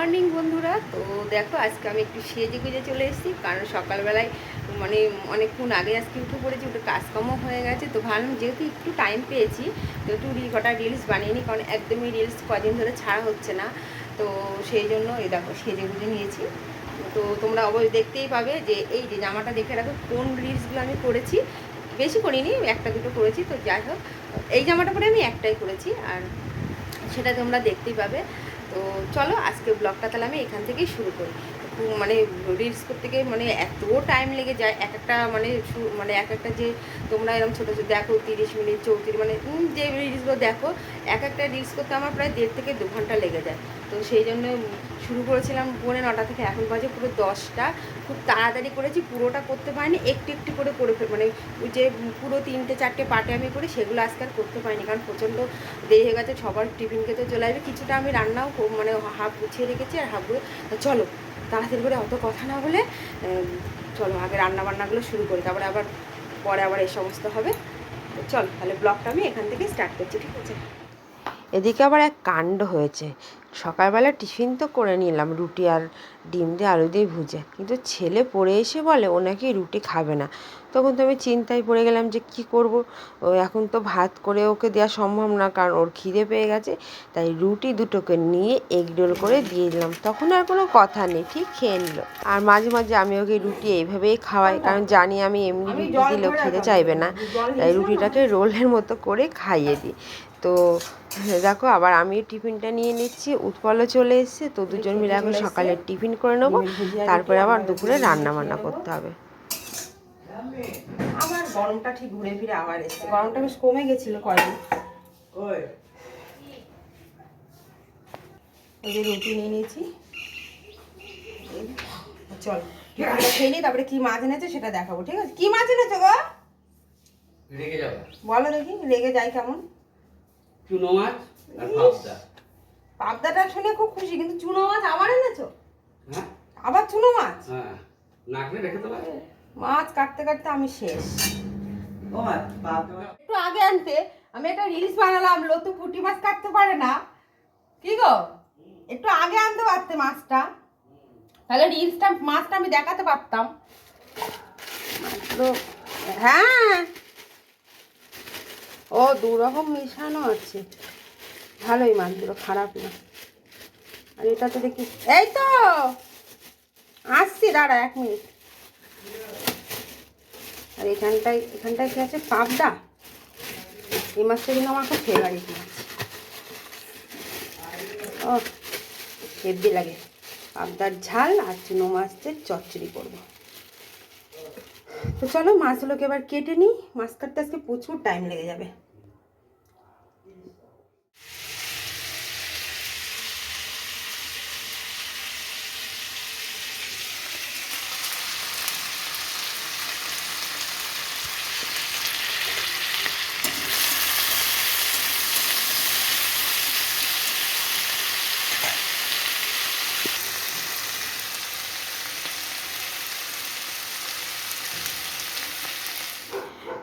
Morning বন্ধুরা। তো দেখো, আজকে আমি একটু সেজে গুজে চলে এসেছি, কারণ সকালবেলায় মানে অনেকক্ষণ আগে আজকে উঠে পড়েছি একটু কাজকর্মও হয়ে গেছে। তো ভাবলাম যেহেতু একটু টাইম পেয়েছি, তো একটু রিল কটা রিলস বানিয়ে নিই, কারণ একদমই রিলস কদিন ধরে ছাড়া হচ্ছে না। তো সেই জন্য এই দেখো, সেজে গুজে নিয়েছি। তো তোমরা অবশ্যই দেখতেই পাবে যে এই যে জামাটা দেখে রাখো, কোন রিলসগুলো আমি করেছি। বেশি করিনি, একটা দুটো করেছি। তো যাই হোক, এই জামাটা পরে আমি একটাই করেছি, আর সেটা তোমরা দেখতেই পাবে। তো চলো আজকে ব্লগটা তাহলে আমি এখান থেকেই শুরু করি। মানে রিলস করতে গিয়ে মানে এত টাইম লেগে যায়, এক একটা মানে মানে এক একটা যে তোমরা এরকম ছোটো ছোটো দেখো তিরিশ মিনিট চৌত্রিশ মানে যে রিলসগুলো দেখো, এক একটা রিলস করতে আমার প্রায় দেড় থেকে দু ঘণ্টা লেগে যায়। তো সেই জন্য শুরু করেছিলাম পৌনে নটা থেকে, এখন বাজে পুরো দশটা। খুব তাড়াতাড়ি করেছি, পুরোটা করতে পারিনি, একটু একটু করে করে মানে যে পুরো তিনটে চারটে পার্টে আমি করি সেগুলো আজকে আর করতে পারিনি, কারণ প্রচণ্ড দেরি হয়ে গেছে, সবার টিফিন খেতে চলে আসবে। কিছুটা আমি রান্নাও মানে হাফ গুছিয়ে রেখেছি আর হাফগুলো চলো তাড়াতাড়ি করে অত কথা না বলে চলো আগে রান্না বান্নাগুলো শুরু করি, তারপরে আবার, পরে আবার এই সমস্ত হবে। চল, তাহলে ব্লগটা আমি এখান থেকে স্টার্ট করছি, ঠিক আছে? এদিকে আবার এক কাণ্ড হয়েছে। সকালবেলা টিফিন তো করে নিলাম রুটি আর ডিম দিয়ে আলু দিয়ে ভুজে। কিন্তু ছেলে পড়ে এসে বলে ও নাকি রুটি খাবে না। তখন তো আমি চিন্তায় পড়ে গেলাম যে কি করব? ও এখন তো ভাত করে ওকে দেওয়া সম্ভব না কারণ ওর খিদে পেয়ে গেছে। তাই রুটি দুটোকে নিয়ে এগ রোল করে দিয়ে দিলাম। তখন আর কোনো কথা নেই ঠিক খেয়ে নিল। আর মাঝে মাঝে আমি ওকে রুটি এইভাবেই খাওয়াই কারণ জানি আমি এমনি রুটি দিলেও খেতে চাইবে না। তাই রুটিটাকে রোলের মতো করে খাইয়ে দিই। তো দেখো আবার আমি টিফিনটা নিয়ে নিচ্ছি উৎপলও চলে এসেছে তো দুজন মিলে এখন সকালে টিফিন করে নেব তারপরে আবার দুপুরে রান্না বান্না করতে হবে। আমার গরমটা ঠিক ঘুরে ফিরে আবার এসছে। গরমটা বেশ কমে গেছিল কয়দিন ওই যে রুটি নিয়ে নিয়েছি। চল খেয়ে নিই তারপরে কি মাছ এনেছে সেটা দেখাবো ঠিক আছে? কি মাছ এনেছো গো? বলো দেখি রেগে যাই কেমন। চুনো মাছ আর পাবদাটা শুনে খুব খুশি কিন্তু চুনো মাছ আবার এনেছো? হ্যাঁ। আবার চুনো মাছ? হ্যাঁ। নাকলে রেখে দেবে? মাছ কাটতে কাটতে আমি শেষ। একটু আগে আনতে আমি একটা রিলস বানালাম লতু পুঁটি মাছ কাটতে পারে না। কি গো? একটু আগে আনতে পারতে মাছটা। তাহলে রিলসটা মাছটা আমি দেখাতে পারতাম। হ্যাঁ। ও দু রকম মেশানো আছে। ভালোই মাছগুলো খারাপ না। আর এটা তো দেখি, এই তো! আসছি, দাঁড়া এক মিনিট। আর এখানটায় এখানটায় কি আছে? পাবদা? এই মাছটা কিন্তু আমার খুব ফেভারিট মাছ। ও, হেব্বি লাগে। পাবদার ঝাল আর চুনো মাছের চচ্চড়ি করব। তো চলো, মাছগুলোকে এবার কেটে নিই। মাছ কাটতে আজকে প্রচুর টাইম লেগে যাবে।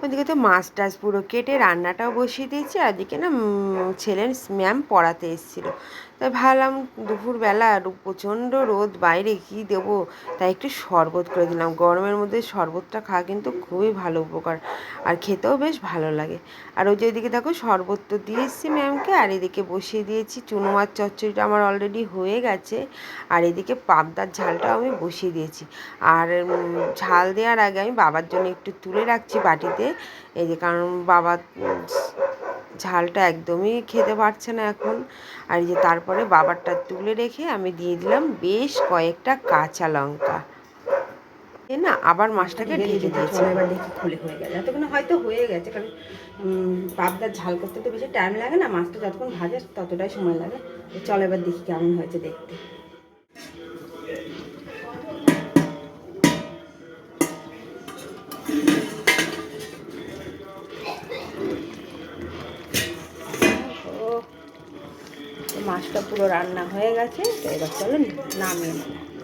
ওদিকে তো মাছ টাছ পুরো কেটে রান্নাটাও বসিয়ে দিয়েছি, আর ওদিকে না ছেলের ম্যাম পড়াতে এসেছিল। তাই ভাবলাম দুপুরবেলা প্রচণ্ড রোদ, বাইরে কী দেবো? তাই একটু শরবত করে দিলাম। গরমের মধ্যে শরবতটা খাওয়া কিন্তু খুবই ভালো উপকার আর খেতেও বেশ ভালো লাগে। আর ওই যে ওইদিকে দেখো শরবত তো দিয়ে এসেছি ম্যামকে আর এদিকে বসিয়ে দিয়েছি চুনো মাছ চচ্চড়িটা আমার অলরেডি হয়ে গেছে। আর এদিকে পাবদার ঝালটাও আমি বসিয়ে দিয়েছি। আর ঝাল দেওয়ার আগে আমি বাবার জন্য একটু তুলে রাখছি বাটিতে। এই যে কারণ বাবা ঝালটা একদমই খেতে পারছে না এখন। আর এই যে তারপরে বাবারটা তুলে রেখে আমি দিয়ে দিলাম বেশ কয়েকটা কাঁচা লঙ্কা। না আবার মাছটাকে ঢেকে দিয়েছি এবার দেখি খুলে হয়ে গেছে এতক্ষণ হয়তো হয়ে গেছে কারণ পাবদার ঝাল করতে তো বেশি টাইম লাগে না মাছটা যতক্ষণ ভাজে ততটাই সময় লাগে। চলো এবার দেখি কেমন হয়েছে দেখতে। মাছটা পুরো রান্না হয়ে গেছে তো এবার চলো নামিয়ে নেব।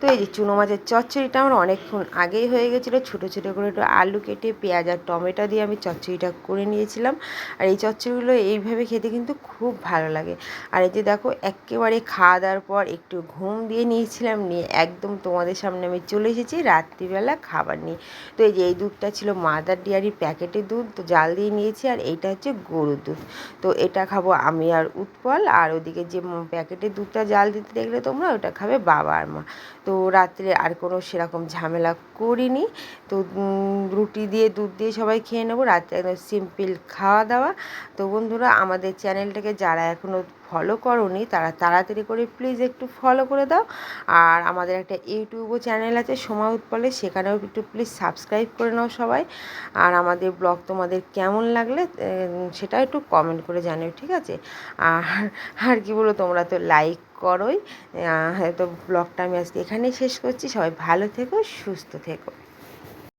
তো এই যে চুনো মাছের চচ্চড়িটা আমার অনেকক্ষণ আগেই হয়ে গেছিল। ছোটো ছোটো করে একটু আলু কেটে, পেঁয়াজ আর টমেটো দিয়ে আমি চচ্চড়িটা করে নিয়েছিলাম। আর এই চচ্চড়িগুলো এইভাবে খেতে কিন্তু খুব ভালো লাগে। আর এই যে দেখো একেবারে খাওয়া দাওয়ার পর একটু ঘুম দিয়ে নিয়েছিলাম, নিয়ে একদম তোমাদের সামনে আমি চলে এসেছি রাত্রিবেলা খাবার নিয়ে। তো এই যে এই দুধটা ছিল মাদার ডিয়ারির প্যাকেটের দুধ, তো জাল দিয়ে নিয়েছি আর এইটা হচ্ছে গরুর দুধ। তো এটা খাব আমি আর উৎপল, আর ওদিকে যে প্যাকেটের দুধটা জাল দিতে দেখলে তোমরা, ওটা খাবে বাবা আর মা। তো রাত্রে আর কোনো সেরকম ঝামেলা করিনি। তো রুটি দিয়ে, দুধ দিয়ে সবাই খেয়ে নেব। রাত্রে একদম সিম্পল খাওয়া দাওয়া। তো বন্ধুরা, আমাদের চ্যানেলটাকে যারা এখনও ফলো করনি, তারা তাড়াতাড়ি করে প্লিজ একটু ফলো করে দাও। আর আমাদের একটা ইউটিউবও চ্যানেল আছে সময় উৎপলে। সেখানেও একটু প্লিজ সাবস্ক্রাইব করে নাও সবাই। আর আমাদের ব্লগ তোমাদের কেমন লাগলে সেটা একটু কমেন্ট করে জানিও, ঠিক আছে? আর আর কি বলো তোমরা তো লাইক করোই। হয়তো ব্লগটা আমি আজকে এখানেই শেষ করছি। সবাই ভালো থেকো সুস্থ থেকো।